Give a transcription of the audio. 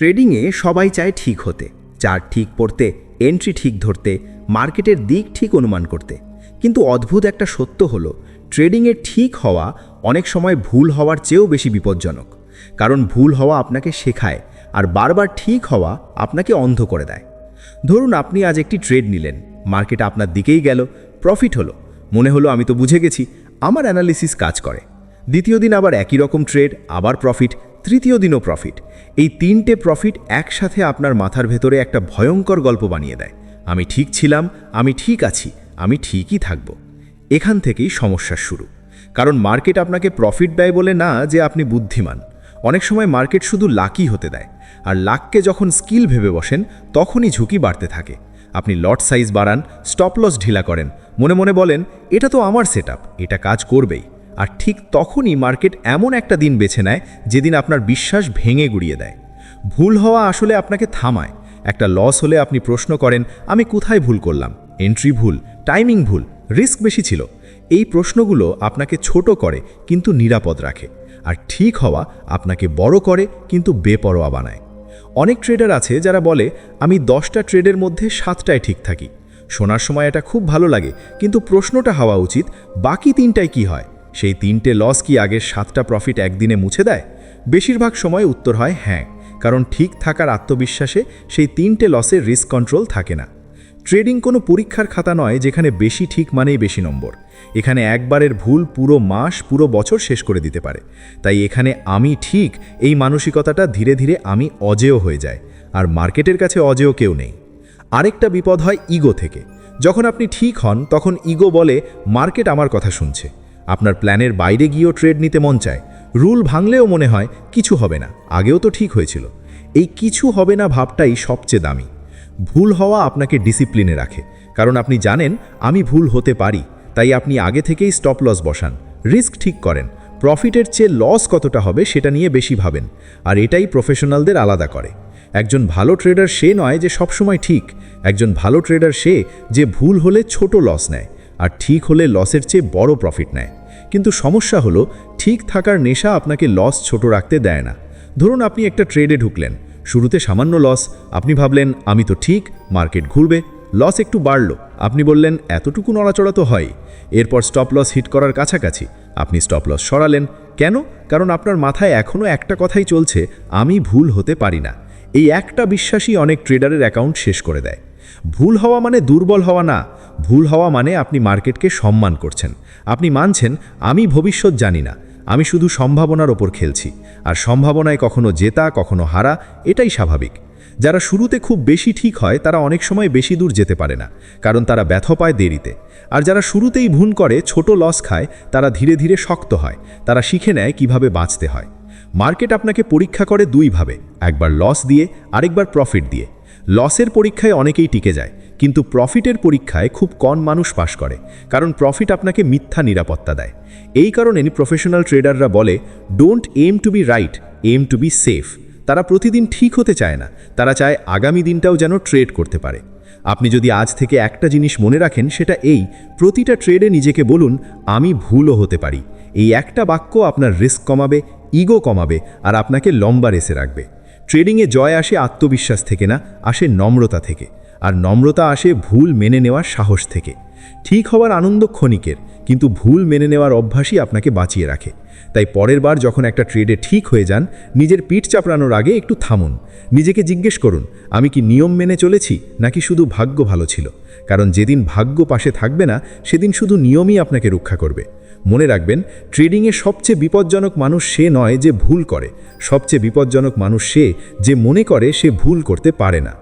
ট্রেডিংয়ে সবাই চায় ঠিক হতে চার্ট ঠিক পড়তে এন্ট্রি ঠিক ধরতে, মার্কেটের দিক ঠিক অনুমান করতে। কিন্তু অদ্ভুত একটা সত্য হলো, ট্রেডিংয়ে ঠিক হওয়া অনেক সময় ভুল হওয়ার চেয়েও বেশি বিপজ্জনক। কারণ ভুল হওয়া আপনাকে শেখায়, আর বারবার ঠিক হওয়া আপনাকে অন্ধ করে দেয়। ধরুন আপনি আজ একটি ট্রেড নিলেন, মার্কেট আপনার দিকেই গেল প্রফিট হলো। মনে হলো আমি তো বুঝে গেছি, আমার অ্যানালিসিস কাজ করে। দ্বিতীয় দিন আবার একই রকম ট্রেড আবার প্রফিট তৃতীয় দিনও প্রফিট এই তিনটে প্রফিট একসাথে আপনার মাথার ভেতরে একটা ভয়ঙ্কর গল্প বানিয়ে দেয়। আমি ঠিক ছিলাম, আমি ঠিক আছি, আমি ঠিকই থাকব। এখান থেকেই সমস্যার শুরু। কারণ মার্কেট আপনাকে প্রফিট দেয় বলে না যে আপনি বুদ্ধিমান। অনেক সময় মার্কেট শুধু লাকি হতে দেয়। আর লাককে যখন স্কিল ভেবে বসেন, তখনই ঝুঁকি বাড়তে থাকে। আপনি লট সাইজ বাড়ান স্টপ লস ঢিলা করেন। মনে মনে বলেন, এটা তো আমার সেট এটা কাজ করবেই। আর ঠিক তখনই মার্কেট এমন একটা দিন বেছে নেয় যেদিন আপনার বিশ্বাস ভেঙে গুড়িয়ে দেয়। ভুল হওয়া আসলে আপনাকে থামায়। একটা লস হলে আপনি প্রশ্ন করেন, আমি কোথায় ভুল করলাম? এন্ট্রি ভুল টাইমিং ভুল রিস্ক বেশি ছিল। এই প্রশ্নগুলো আপনাকে ছোট করে কিন্তু নিরাপদ রাখে। আর ঠিক হওয়া আপনাকে বড় করে কিন্তু বেপরোয়া বানায়। অনেক ট্রেডার আছে যারা বলে, আমি দশটা ট্রেডের মধ্যে সাতটায় ঠিক থাকি। শোনার সময় এটা খুব ভালো লাগে, কিন্তু প্রশ্নটা হওয়া উচিত, বাকি তিনটায় কি হয়? সেই তিনটে লস কি আগের সাতটা প্রফিট একদিনে মুছে দেয়? বেশিরভাগ সময় উত্তর হয় হ্যাঁ কারণ ঠিক থাকার আত্মবিশ্বাসে সেই তিনটে লসের রিস্ক কন্ট্রোল থাকে না। ট্রেডিং কোনো পরীক্ষার খাতা নয় যেখানে বেশি ঠিক মানেই বেশি নম্বর। এখানে একবারের ভুল পুরো মাস, পুরো বছর শেষ করে দিতে পারে। তাই এখানে আমি ঠিক, এই মানসিকতাটা ধীরে ধীরে আমি অজেয় হয়ে যায় আর মার্কেটের কাছে অজেয় কেউ নেই। আরেকটা বিপদ হয় ইগো থেকে। যখন আপনি ঠিক হন, তখন ইগো বলে, মার্কেট আমার কথা শুনছে। আপনার প্ল্যানের বাইরে গিয়েও ট্রেড নিতে মন চায়। রুল ভাঙলেও মনে হয় কিছু হবে না, আগেও তো ঠিক হয়েছিল। এই কিছু হবে না ভাবটাই সবচেয়ে দামি। ভুল হওয়া আপনাকে ডিসিপ্লিনে রাখে, কারণ আপনি জানেন, আমি ভুল হতে পারি, তাই আপনি আগে থেকেই স্টপ লস বসান রিস্ক ঠিক করেন প্রফিটের চেয়ে লস কতটা হবে সেটা নিয়ে বেশি ভাবেন, আর এটাই প্রফেশনালদের আলাদা করে। একজন ভালো ট্রেডার সে নয় যে সবসময় ঠিক, একজন ভালো ট্রেডার সে যে ভুল হলে ছোট লস নেয়। আর ঠিক হলে লসের চেয়ে বড় প্রফিট নেয়। কিন্তু সমস্যা হলো, ঠিক থাকার নেশা আপনাকে লস ছোট রাখতে দেয় না। ধরুন আপনি একটা ট্রেডে ঢুকলেন, শুরুতে সামান্য লস, আপনি ভাবলেন, আমি তো ঠিক মার্কেট ঘুরবে লস একটু বাড়ল। আপনি বললেন, এতটুকু নড়াচড়া তো হয়। এরপর স্টপ লস হিট করার কাছাকাছি, আপনি স্টপ লস সরালেন। কেন? কারণ আপনার মাথায় এখনও একটা কথাই চলছে, আমি ভুল হতে পারি না। এই একটা বিশ্বাসই অনেক ট্রেডারের অ্যাকাউন্ট শেষ করে দেয়। ভুল হওয়া মানে দুর্বল হওয়া না। ভুল হওয়া মানে আপনি মার্কেটকে সম্মান করছেন। আপনি মানছেন, আমি ভবিষ্যৎ জানি না। আমি শুধু সম্ভাবনার ওপর খেলছি। আর সম্ভাবনায় কখনো জেতা, কখনো হারা, এটাই স্বাভাবিক। যারা শুরুতে খুব বেশি ঠিক হয়, তারা অনেক সময় বেশি দূর যেতে পারে না, কারণ তারা ব্যথ পায় দেরিতে। আর যারা শুরুতেই ভুল করে, ছোট লস খায়, তারা ধীরে ধীরে শক্ত হয়। তারা শিখে নেয় কীভাবে বাঁচতে হয়। মার্কেট আপনাকে পরীক্ষা করে দুইভাবে একবার লস দিয়ে, আরেকবার প্রফিট দিয়ে। লসের পরীক্ষায় অনেকেই টিকে যায়। কিন্তু প্রফিটের পরীক্ষায় খুব কম মানুষ পাশ করে, কারণ প্রফিট আপনাকে মিথ্যা নিরাপত্তা দেয়। এই কারণে প্রফেশনাল ট্রেডাররা বলে don't aim to be right aim to be safe তারা প্রতিদিন ঠিক হতে চায় না, তারা চায় আগামী দিনটাও যেন ট্রেড করতে পারে। আপনি যদি আজ থেকে একটা জিনিস মনে রাখেন, সেটা এই, প্রতিটা ট্রেডে নিজেকে বলুন, আমি ভুলও হতে পারি। এই একটা বাক্য আপনার রিস্ক কমাবে ইগো কমাবে, আর আপনাকে লম্বা রেসে রাখবে। ট্রেডিংয়ে জয় আসে আত্মবিশ্বাস থেকে না, আসে নম্রতা থেকে। আর নম্রতা আসে ভুল মেনে নেওয়ার সাহস থেকে। ঠিক হওয়ার আনন্দ ক্ষণিকের, কিন্তু ভুল মেনে নেওয়ার অভ্যাসই আপনাকে বাঁচিয়ে রাখে। তাই পরের বার যখন একটা ট্রেডে ঠিক হয়ে যান, নিজের পিঠ চাপড়ানোর আগে একটু থামুন। নিজেকে জিজ্ঞেস করুন, আমি কি নিয়ম মেনে চলেছি, নাকি শুধু ভাগ্য ভালো ছিল? কারণ যেদিন ভাগ্য পাশে থাকবে না, সেদিন শুধু নিয়মই আপনাকে রক্ষা করবে। মনে রাখবেন, ট্রেডিংয়ে সবচেয়ে বিপজ্জনক মানুষ সে নয় যে ভুল করে। সবচেয়ে বিপজ্জনক মানুষ সে যে মনে করে সে ভুল করতে পারে না।